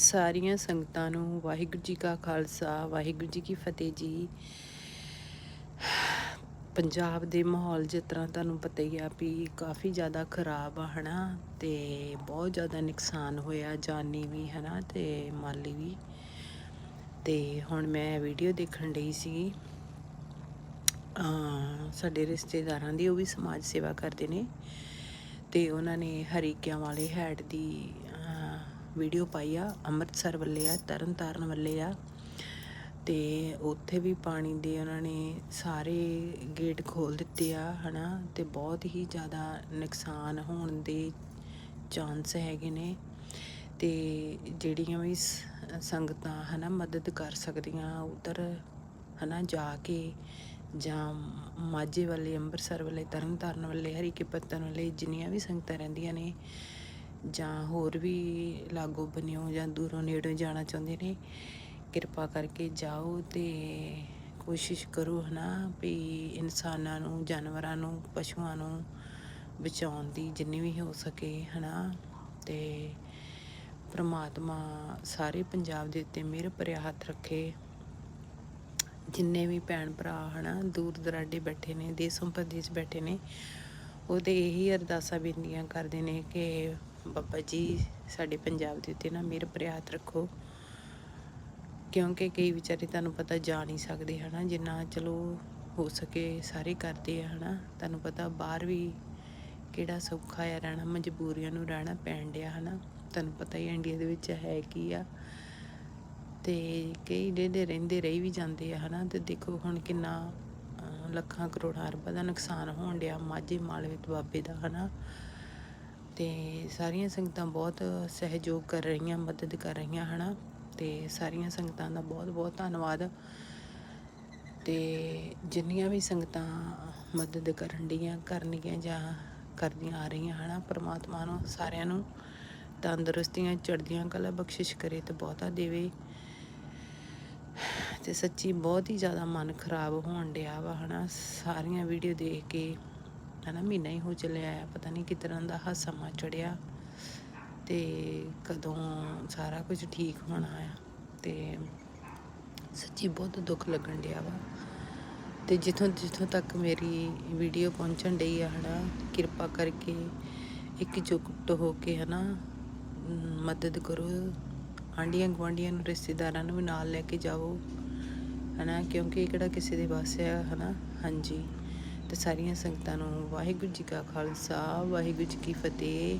ਸਾਰੀਆਂ ਸੰਗਤਾਂ ਨੂੰ ਵਾਹਿਗੁਰੂ ਜੀ ਕਾ ਖਾਲਸਾ, ਵਾਹਿਗੁਰੂ ਜੀ ਕੀ ਫਤਿਹ ਜੀ। ਪੰਜਾਬ ਦੇ ਮਾਹੌਲ ਜਿਸ ਤਰ੍ਹਾਂ ਤੁਹਾਨੂੰ ਪਤਾ ਹੀ ਆ ਵੀ ਕਾਫੀ ਜ਼ਿਆਦਾ ਖਰਾਬ ਆ, ਹਨਾ? ਤੇ ਬਹੁਤ ਜ਼ਿਆਦਾ ਨੁਕਸਾਨ ਹੋਇਆ, ਜਾਨੀ ਵੀ, ਹਨਾ? ਤੇ ਮਾਲੀ ਵੀ। ਤੇ ਹੁਣ ਮੈਂ ਵੀਡੀਓ ਦੇਖਣ ਡਈ ਸੀ। ਸਾਡੇ ਰਿਸ਼ਤੇਦਾਰਾਂ ਦੀ, ਉਹ ਵੀ ਸਮਾਜ ਸੇਵਾ ਕਰਦੇ ਨੇ। ਤੇ ਉਹਨਾਂ ਨੇ ਹਰੀਕਿਆਂ ਵਾਲੇ ਹੈਡ ਦੀ ਵੀਡੀਓ ਪਾਈ ਆ, ਅੰਮ੍ਰਿਤਸਰ ਵੱਲੇ ਆ ਤਰਨ ਤਾਰਨ ਵੱਲੇ ਆ। ਤੇ ਉੱਥੇ ਵੀ ਪਾਣੀ ਦੇ ਉਹਨਾਂ ਨੇ ਸਾਰੇ ਗੇਟ ਖੋਲ ਦਿੱਤੇ ਆ, ਹਨਾ? ਤੇ ਬਹੁਤ ਹੀ ਜ਼ਿਆਦਾ ਨੁਕਸਾਨ ਹੋਣ ਦੇ ਚਾਂਸ ਹੈਗੇ ਨੇ। ਤੇ ਜਿਹੜੀਆਂ ਵੀ ਸ- ਸੰਗਤਾਂ, ਹਨਾ, ਮਦਦ ਕਰ ਸਕਦੀਆਂ ਉਧਰ, ਹਨਾ, ਜਾ ਕੇ ਜਾਂ ਮਾਝੇ ਵਾਲੇ, ਅੰਮ੍ਰਿਤਸਰ ਵਾਲੇ ਤਰਨ ਤਾਰਨ ਵਾਲੇ, ਹਰੀਕੇ ਪੱਤਨ ਵਾਲੇ, ਜਿੰਨੀਆਂ ਵੀ ਸੰਗਤਾਂ ਰਹਿੰਦੀਆਂ ਨੇ ਜਾਂ ਹੋਰ ਵੀ ਲਾਗੋ ਬਨਿਓ ਜਾਂ ਦੂਰੋਂ ਨੇੜੋਂ ਜਾਣਾ ਚਾਹੁੰਦੇ ਨੇ, ਕਿਰਪਾ ਕਰਕੇ ਜਾਓ ਤੇ ਕੋਸ਼ਿਸ਼ ਕਰੋ ਹਨਾ ਵੀ ਇਨਸਾਨਾਂ ਨੂੰ, ਜਾਨਵਰਾਂ ਨੂੰ, ਪਸ਼ੂਆਂ ਨੂੰ ਬਚਾਉਣ ਦੀ ਜਿੰਨੀ ਵੀ ਹੋ ਸਕੇ ਹਨਾ। ਤੇ ਪ੍ਰਮਾਤਮਾ ਸਾਰੇ ਪੰਜਾਬ ਦੇ ਉੱਤੇ ਮਿਹਰ ਭਰਿਆ ਹੱਥ ਰੱਖੇ। ਜਿੰਨੇ ਵੀ ਭੈਣ ਭਰਾ ਹਨਾ ਦੂਰ ਦਰਾਡੇ ਬੈਠੇ ਨੇ ਦੇਸੋਂ ਪ੍ਰਦੇਸ਼ ਬੈਠੇ ਨੇ, ਉਹ ਉਹਦੇ ਇਹੀ ਅਰਦਾਸਾਂ ਬੇਨਤੀਆਂ ਕਰਦੇ ਨੇ ਕਿ ਬਾਬਾ ਜੀ, ਸਾਡੇ ਪੰਜਾਬ ਦੇ ਉੱਤੇ ਨਾ ਮਿਹਰ ਭਰਿਆ ਰੱਖੋ। ਕਿਉਂਕਿ ਕਈ ਵਿਚਾਰੇ ਤੁਹਾਨੂੰ ਪਤਾ ਜਾ ਨਹੀਂ ਸਕਦੇ, ਹਨਾ? ਜਿੰਨਾ ਚਲੋ ਹੋ ਸਕੇ ਸਾਰੇ ਕਰਦੇ ਆ, ਹਨਾ? ਤੁਹਾਨੂੰ ਪਤਾ ਬਾਹਰ ਵੀ ਕਿਹੜਾ ਸੌਖਾ ਆ ਰਹਿਣਾ, ਮਜਬੂਰੀਆਂ ਨੂੰ ਰਹਿਣਾ ਪੈਣ ਡਿਆ, ਹਨਾ? ਤੁਹਾਨੂੰ ਪਤਾ ਹੀ ਇੰਡੀਆ ਦੇ ਵਿੱਚ ਹੈ ਕੀ ਆ। ਤੇ ਕਈ ਦੇ ਰਹਿੰਦੇ ਰਹੀ ਵੀ ਜਾਂਦੇ ਆ, ਹਨਾ? ਤੇ ਦੇਖੋ ਹੁਣ ਕਿੰਨਾ ਲੱਖਾਂ ਕਰੋੜਾਂ ਰੁਪਏ ਦਾ ਨੁਕਸਾਨ ਹੋਣ ਡਿਆ, ਮਾਝੇ ਮਾਲਵੇ ਦੁਆਬੇ ਦਾ, ਹਨਾ? ਤੇ ਸਾਰੀਆਂ ਸੰਗਤਾਂ ਬਹੁਤ ਸਹਿਯੋਗ ਕਰ ਰਹੀਆਂ, ਮਦਦ ਕਰ ਰਹੀਆਂ, ਹਨਾ? ਤੇ ਸਾਰੀਆਂ ਸੰਗਤਾਂ ਦਾ ਬਹੁਤ ਬਹੁਤ ਧੰਨਵਾਦ। ਤੇ ਜਿੰਨੀਆਂ ਵੀ ਸੰਗਤਾਂ ਮਦਦ ਕਰਨ ਡੀਆਂ ਕਰਨਗੀਆਂ ਜਾਂ ਕਰਦੀਆਂ ਆ ਰਹੀਆਂ, ਹਨਾ? ਪ੍ਰਮਾਤਮਾ ਨੂੰ, ਸਾਰਿਆਂ ਨੂੰ ਤੰਦਰੁਸਤੀਆਂ, ਚੜ੍ਹਦੀਆਂ ਕਲਾ, ਬਖਸ਼ਿਸ਼ ਕਰੇ ਤੇ ਬਹੁਤਾ ਦੇਵੇ। ਤੇ ਸੱਚੀ ਬਹੁਤ ਹੀ ਜ਼ਿਆਦਾ ਮਨ ਖਰਾਬ ਹੋਣ ਡਿਆ ਵਾ, ਹਨਾ? ਸਾਰੀਆਂ ਵੀਡੀਓ ਦੇਖ ਕੇ ਹਨਾ ਮਹੀਨਾ ਹੀ ਹੋ ਚਲਿਆ ਆ ਪਤਾ ਨਹੀਂ ਕਿ ਦਾ ਹਾ ਸਮਾਂ ਚੜਿਆ ਤੇ ਕਦੋਂ ਸਾਰਾ ਕੁਝ ਠੀਕ ਹੋਣਾ ਆ ਤੇ ਸੱਚੀ ਬਹੁਤ ਦੁੱਖ ਲੱਗਣ ਡਿਆ ਵਾ। ਤੇ ਜਿੱਥੋਂ ਜਿੱਥੋਂ ਤੱਕ ਮੇਰੀ ਵੀਡੀਓ ਪਹੁੰਚਣ ਡਈ ਆ ਹਨਾ ਕਿਰਪਾ ਕਰਕੇ ਇੱਕ ਇਕਜੁੱਟ ਹੋ ਕੇ ਹਨਾ ਮ, ਮਦਦ ਕਰੋ ਆਂਡੀਆਂ ਗੁਆਂਢੀਆਂ ਨੂੰ ਰਿਸ਼ਤੇਦਾਰਾਂ ਨੂੰ ਵੀ ਨਾਲ ਲੈ ਕੇ ਜਾਓ ਹਨਾ ਕਿਉਂਕਿ ਇਹ ਕਿਹੜਾ ਕਿਸੇ ਦੇ ਵੱਸ ਆ ਹਨਾ ਹਾਂਜੀ। ਤੇ ਸਾਰੀਆਂ ਸੰਗਤਾਂ ਨੂੰ ਵਾਹਿਗੁਰੂ ਜੀ ਕਾ ਖਾਲਸਾ ਵਾਹਿਗੁਰੂ ਜੀ ਕੀ ਫਤਿਹ।